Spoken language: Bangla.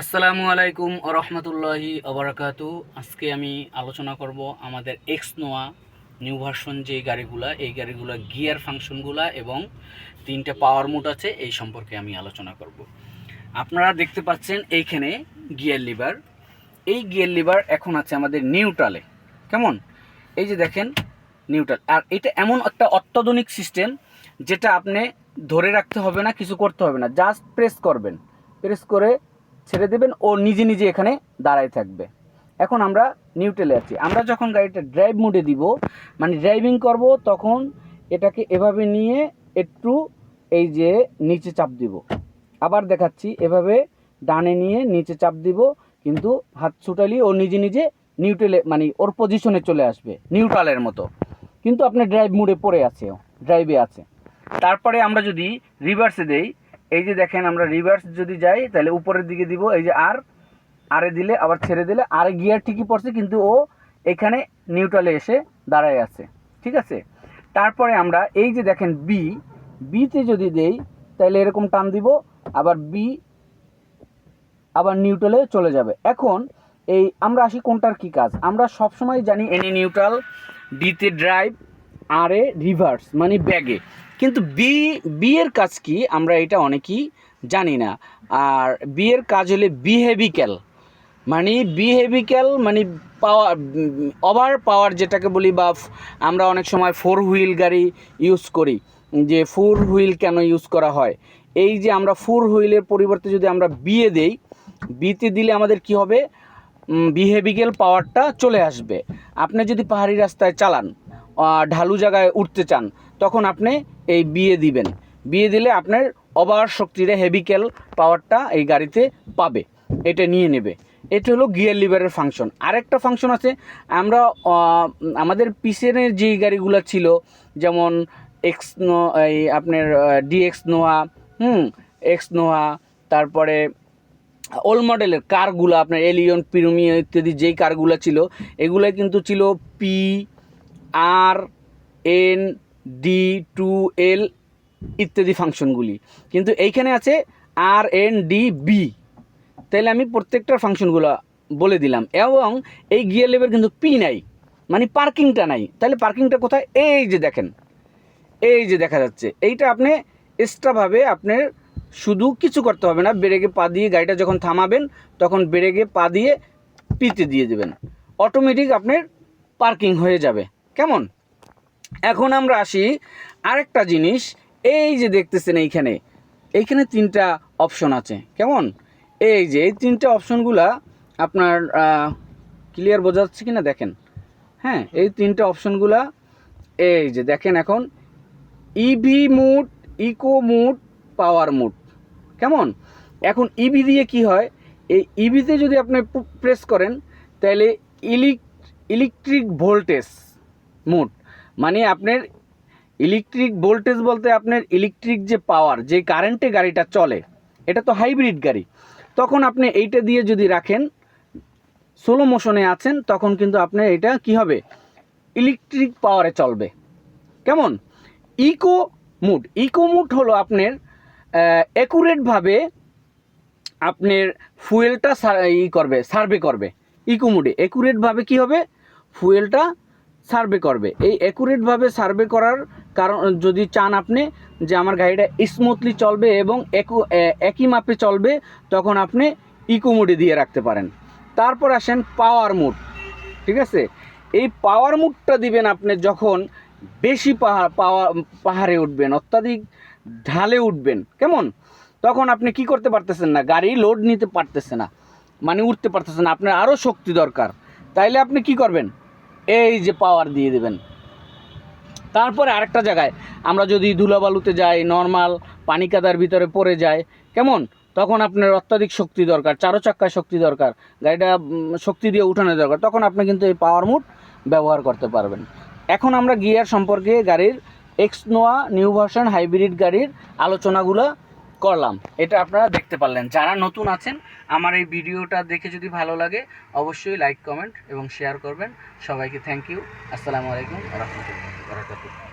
আসসালামু আলাইকুম রহমতুল্লাহি অবরাকাতু আজকে আমি আলোচনা করব আমাদের এক্স নোয়া নিউ ভার্সন যে গাড়িগুলা, এই গাড়িগুলা গিয়ার ফাংশনগুলা এবং তিনটে পাওয়ার মোড আছে, এই সম্পর্কে আমি আলোচনা করব। আপনারা দেখতে পাচ্ছেন এইখানে গিয়ার লিভার। এই গিয়ার লিভার এখন আছে আমাদের নিউট্রালে। কেমন? এই যে দেখেন, নিউট্রাল। আর এটা এমন একটা অত্যাধুনিক সিস্টেম যেটা আপনি ধরে রাখতে হবে না, কিছু করতে হবে না। জাস্ট প্রেস করবেন। প্রেস করে ছেড়ে দেবেন, ও নিজে নিজে এখানে দাঁড়ায় থাকবে। এখন আমরা নিউট্রেলে আছি। আমরা যখন গাড়িটা ড্রাইভ মোডে দিব মানে ড্রাইভিং করব, তখন এটাকে এভাবে নিয়ে একটু এই যে নিচে চাপ দিব। আবার দেখাচ্ছি, এভাবে ডানে নিয়ে নিচে চাপ দিব, কিন্তু হাত ছুটালি ও নিজে নিজে নিউট্রেলে মানে ওর পজিশনে চলে আসবে নিউট্রালের মতো। কিন্তু আপনার ড্রাইভ মোডে পড়ে আছে ড্রাইভে আছে। তারপরে আমরা যদি রিভার্সে দেই এই যে দেখেন আমরা রিভার্স যদি যাই, তাহলে উপরের দিকে দিব, এই যে আর আরে দিলে, আবার ছেড়ে দিলে, আরে গিয়ার ঠিকই পড়ছে, কিন্তু ও এখানে নিউট্রালে এসে দাঁড়ায় আছে, ঠিক আছে? তারপরে আমরা এই যে দেখেন বি বিতে যদি দেই, তাহলে এরকম টান দিব, আবার বি আবার নিউট্রালে চলে যাবে। এখন এই, আমরা আসি কোনটার কি কাজ? আমরা সবসময় জানি এনি নিউট্রাল ডিতে ড্রাইভ আর এ রিভার্স মানে ব্যাগে কিন্তু বি বিয়ের কাজ কি? আমরা এটা অনেকেই জানি না। আর বিয়ের কাজ হলে বিহেভিক্যাল মানে বিহেভিক্যাল মানে পাওয়ার ওভার পাওয়ার যেটাকে বলি বা আমরা অনেক সময় ফোর হুইল গাড়ি ইউজ করি। যে ফোর হুইল কেন ইউজ করা হয়? এই যে আমরা ফোর হুইলের পরিবর্তে যদি আমরা বিয়ে দেই বিতে দিলে আমাদের কি হবে? বিহেভিক্যাল পাওয়ারটা চলে আসবে। আপনি যদি পাহাড়ি রাস্তায় চালান ঢালু জায়গায় উঠতে চান, তখন আপনি এই বিয়ে দিবেন। বিয়ে দিলে আপনার অবার শক্তির হেভিক্যাল পাওয়ারটা এই গাড়িতে পাবে, এটা নিয়ে নেবে। এটা হলো গিয়ার লিভারের ফাংশন আরেকটা ফাংশন আছে, আমরা আমাদের পিছনের যেই গাড়িগুলো ছিল, যেমন এক্স নো, এই আপনার ডিএক্স নোয়া হুম এক্স নোয়া তারপরে ওল্ড মডেলের কারগুলো আপনার এলিয়ন প্রিমিয়াম ইত্যাদি যেই কারগুলো ছিল এগুলো কিন্তু ছিল P R N D two L ইত্যাদি ফাংশনগুলি। কিন্তু এইখানে আছে আর এন ডি বি তাহলে আমি প্রত্যেকটার ফাংশনগুলো বলে দিলাম। এবং এই গিয়ার লেভেল কিন্তু পি নাই মানে পার্কিংটা নাই। তাহলে পার্কিংটা কোথায়? এই যে দেখেন, এই যে দেখা যাচ্ছে। এইটা আপনি এক্সট্রাভাবে আপনার শুধু কিছু করতে হবে না, ব্রেকে পা দিয়ে গাড়িটা যখন থামাবেন, তখন ব্রেকে পা দিয়ে পিতে দিয়ে দেবেন। অটোমেটিক আপনার পার্কিং হয়ে যাবে। কেমন? এখন আমরা আসি আরেকটা জিনিস, এই যে দেখতেছেন এইখানে এইখানে তিনটা অপশন আছে, কেমন? এই যে এই তিনটা অপশনগুলা আপনার ক্লিয়ার বোঝা যাচ্ছে কি না দেখেন। হ্যাঁ এই তিনটা অপশনগুলা এই যে দেখেন এখন EV mode eco mode power mode কেমন? এখন ইভি দিয়ে কি হয়? এই ইভিতে যদি আপনি প্রেস করেন, তাহলে ইলিক ইলেকট্রিক ভোল্টেজ মুড মানে আপনার ইলেকট্রিক ভোল্টেজ বলতে আপনার ইলেকট্রিক যে পাওয়ার যে কারেন্টে গাড়িটা চলে, এটা তো হাইব্রিড গাড়ি। তখন আপনি এইটা দিয়ে যদি রাখেন সোলো মোশনে আছেন, তখন কিন্তু আপনার এটা কি হবে? ইলেকট্রিক পাওয়ারে চলবে। কেমন? ইকো মুড ইকো মুড হলো আপনার অ্যাকুরেটভাবে আপনার ফুয়েলটা ই করবে সার্ভে করবে। ইকো মুডে অ্যাকুরেটভাবে কী হবে? ফুয়েলটা সার্ভে করবে। এই অ্যাকুরেটভাবে সার্ভে করার কারণ, যদি চান আপনি যে আমার গাড়িটা স্মুথলি চলবে এবং একু একই মাপে চলবে, তখন আপনি ইকো মুডে দিয়ে রাখতে পারেন। তারপর আসেন পাওয়ার মুড ঠিক আছে? এই পাওয়ার মুডটা দিবেন আপনি যখন বেশি পাহাড় পাওয়া, পাহাড়ে উঠবেন, অত্যাধিক ঢালে উঠবেন, কেমন? তখন আপনি কি করতে পারতেছেন না, গাড়ি লোড নিতে পারতেছে না মানে উঠতে পারতেছে না, আপনার আরও শক্তি দরকার। তাইলে আপনি কি করবেন? এই যে পাওয়ার দিয়ে দেবেন। তারপরে আরেকটা জায়গায়, আমরা যদি ধুলাবালুতে যাই নর্মাল পানি কাদার ভিতরে পড়ে যায় কেমন? তখন আপনার অত্যাধিক শক্তি দরকার চারো চাক্কায় শক্তি দরকার, গাড়িটা শক্তি দিয়ে উঠানো দরকার, তখন আপনি কিন্তু এই পাওয়ার মুড ব্যবহার করতে পারবেন। এখন আমরা গিয়ার সম্পর্কে গাড়ির এক্সনোয়া নিউ ভার্সন হাইব্রিড গাড়ির আলোচনাগুলো করলাম। এটা আপনারা দেখতে পারলেন। যারা নতুন আছেন, আমার এই ভিডিওটা দেখে যদি ভালো লাগে, অবশ্যই লাইক কমেন্ট এবং শেয়ার করবেন। সবাইকে থ্যাংক ইউ আসসালামু আলাইকুম। রহমতুল্লাহ